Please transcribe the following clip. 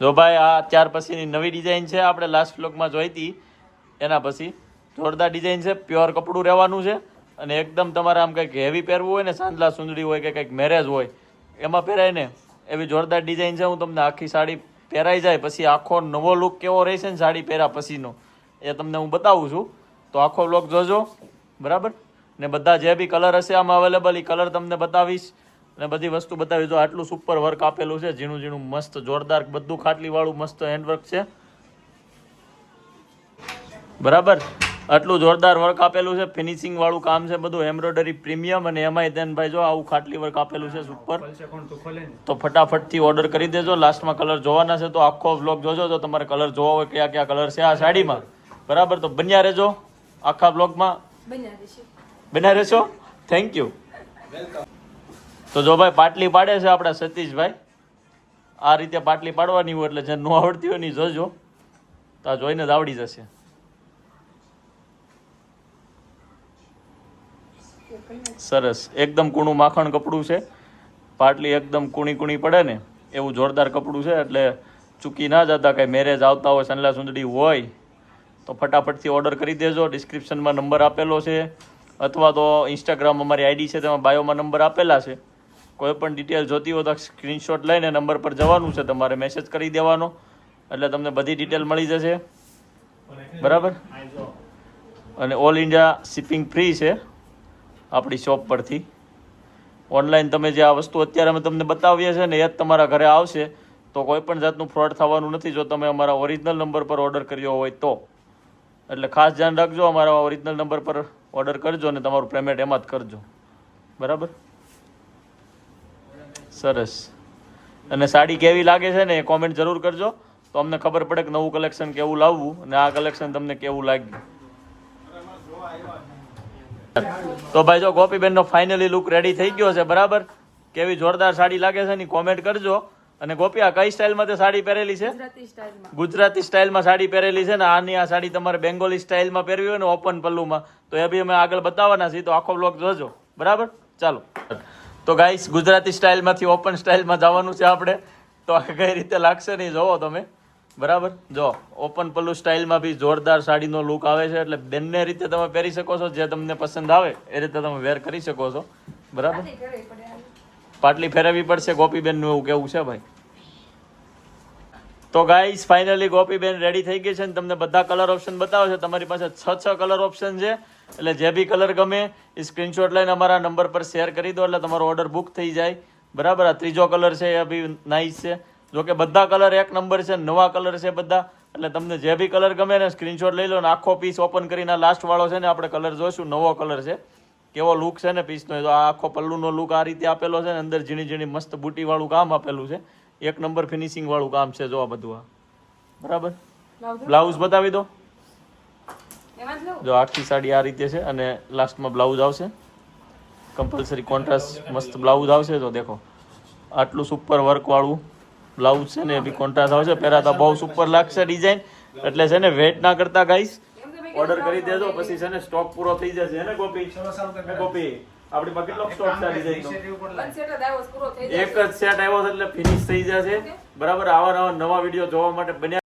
જો ભાઈ, આ ત્યાર પછીની નવી ડિઝાઇન છે, આપણે લાસ્ટ બ્લોકમાં જોઈ હતી. એના પછી જોરદાર ડિઝાઇન છે પ્યોર કપડું રહેવાનું છે અને એકદમ તમારે આમ કંઈક હેવી પહેરવું હોય ને સાંજલા સુંદડી હોય કે કંઈક મેરેજ હોય, એમાં પહેરાય ને, એવી જોરદાર ડિઝાઇન છે. હું તમને આખી સાડી પહેરાઈ જાય, પછી આખો નવો લુક કેવો રહેશે ને, સાડી પહેર્યા પછીનો, એ તમને હું બતાવું છું. તો આખો બ્લોક જોજો, બરાબર? ને બધા જે બી કલર હશે, આમાં અવેલેબલ એ કલર તમને બતાવીશ. અને બધી વસ્તુ બતાવી જો આટલું સુપર વર્ક આપેલું છે ઝીણું ઝીણું મસ્ત જોરદાર બધું ખાટલી વાળું મસ્ત હેન્ડવર્ક છે. બરાબર? આટલું જોરદાર વર્ક આપેલું છે ફિનિશિંગ વાળું કામ છે બધું એમ્બ્રોઇડરી પ્રીમિયમ અને એમાંય તેન ભાઈ જો આવું ખાટલી વર્ક આપેલું છે સુપર તો ફટાફટથી ઓર્ડર કરી દેજો લાસ્ટમાં કલર જોવાના છે તો આખો બ્લોગ જોજો તો તમારે કલર જોવા હોય કયા કયા કલર છે આ સાડીમાં. બરાબર? તો બન્યા રહેજો આખા વ્લોગમાં બન્યા રહેશો. થેન્ક યુ તો જો ભાઈ પાટલી પાડે છે આપણા સતીશભાઈ, આ રીતે પાટલી પાડવાની હોય એટલે જે ન આવડતી હોય ને જોજો. તો આ જોઈને જ આવડી જશે. સરસ. એકદમ કૂણું માખણ કપડું છે. પાટલી એકદમ કૂણી કૂણી પડે ને, એવું જોરદાર કપડું છે એટલે ચૂકી ના જતા કંઈ મેરેજ આવતા હોય, સનલા સુંદડી હોય, તો ફટાફટથી ઓર્ડર કરી દેજો. ડિસ્ક્રિપ્શનમાં નંબર આપેલો છે. અથવા તો ઇન્સ્ટાગ્રામ અમારી આઈડી છે, તેમાં બાયોમાં નંબર આપેલા છે. કોઈ પણ ડિટેલ જોતી હોય તો સ્ક્રીનશોટ લઈને નંબર પર જવાનું છે. તમારે મેસેજ કરી દેવાનો. એટલે તમને બધી ડિટેલ મળી જશે. બરાબર? અને ઓલ ઇન્ડિયા શિપિંગ ફ્રી છે આપણી શોપ પરથી. ઓનલાઈન તમે જે આ વસ્તુ અત્યારે અમે તમને બતાવીએ છીએ ને એ જ તમારા ઘરે આવશે. તો કોઈ પણ જાતનું ફ્રોડ થવાનું નથી. જો તમે અમારા ઓરિજિનલ નંબર પર ઓર્ડર કર્યો હોય તો. એટલે ખાસ ધ્યાન રાખજો, અમારા ઓરિજિનલ નંબર પર ઓર્ડર કરજો અને તમારું પેમેન્ટ એમાં જ કરજો. બરાબર? સરસ. અને સાડી કેવી લાગે છે ને એ કોમેન્ટ જરૂર કરજો. તો અમને ખબર પડે કે નવું કલેક્શન કેવું લાવવું અને આ કલેક્શન તમને કેવું લાગ્યું. તો ભાઈ જો ગોપીબેનનો ફાઇનલી લુક રેડી થઈ ગયો છે બરાબર? કેવી જોરદાર સાડી લાગે છે એની કોમેન્ટ કરજો. અને ગોપી આ કઈ સ્ટાઇલમાં તે સાડી પહેરેલી છે? ગુજરાતી સ્ટાઇલમાં સાડી પહેરેલી છે ને આની આ સાડી તમારે બેંગોલી સ્ટાઇલમાં પહેરવી હોય ને ઓપન પલ્લુમાં તો એ બી અમે આગળ બતાવવાના છીએ. તો આખો બ્લોગ જોજો. બરાબર? ચાલો. તો ગાઈસ ગુજરાતી સ્ટાઇલમાંથી ઓપન સ્ટાઇલમાં જવાનું છે આપણે. તો આ કઈ રીતે લાગશે નહીં જોવો તમે. બરાબર? જો ઓપન પલ્લુ સ્ટાઇલમાં બી જોરદાર સાડીનો લુક આવે છે એટલે બંને રીતે તમે પહેરી શકો છો જે તમને પસંદ આવે એ રીતે તમે વેર કરી શકો છો. બરાબર. પાટલી ફેરવવી પડશે ગોપીબેનનું એવું કેવું છે ભાઈ? તો ગાઈસ ફાઇનલી ગોપીબેન રેડી થઈ ગઈ છે ને તમને બધા કલર ઓપ્શન બતાવે છે. તમારી પાસે છ છ કલર ઓપ્શન છે. એટલે જે બી કલર ગમે એ સ્ક્રીનશોટ લઈને અમારા નંબર પર શેર કરી દો એટલે તમારો ઓર્ડર બુક થઈ જાય. બરાબર? આ ત્રીજો કલર છે, એ બી નાઇસ છે. જોકે બધા કલર એક નંબર છે, નવા કલર છે બધા. એટલે તમને જે બી કલર ગમે ને સ્ક્રીનશોટ લઈ લો ને આખો પીસ ઓપન કરીને લાસ્ટવાળો છે ને આપણે કલર જોઈશું. નવો કલર છે. કેવો લુક છે ને પીસનો આ આખો પલ્લુનો લુક આ રીતે આપેલો છે ને અંદર ઝીણી ઝીણી મસ્ત બુટીવાળું કામ આપેલું છે. એક નંબર ફિનિશિંગ વાળું કામ છે જો આ બધું આ. બરાબર? બ્લાઉઝ બતાવી દો. જ લઉં જો આખી સાડી આ રીતે છે અને લાસ્ટમાં બ્લાઉઝ આવશે. કમ્પલસરી કોન્ટ્રાસ્ટ મસ્ત બ્લાઉઝ આવશે. તો દેખો આટલું સુપર વર્ક વાળું બ્લાઉઝ છે ને એ બી કોન્ટ્રાસ્ટ આવશે પહેરાતા બહુ સુપર લાગશે ડિઝાઇન એટલે છે ને વેટ ના કરતા ગાઈસ તો મેં ઓર્ડર કરી દેજો પછી છે ને સ્ટોક પૂરો થઈ જશે. હે ને ગોપી? હે ગોપી? આપણી પાસે કેટલો સ્ટોક થઈ જાય એક જ સેટ આવ્યો છે એટલે ફિનિશ થઈ જશે. બરાબર આવા નવા નવા વીડિયો જોવા માટે બન્યા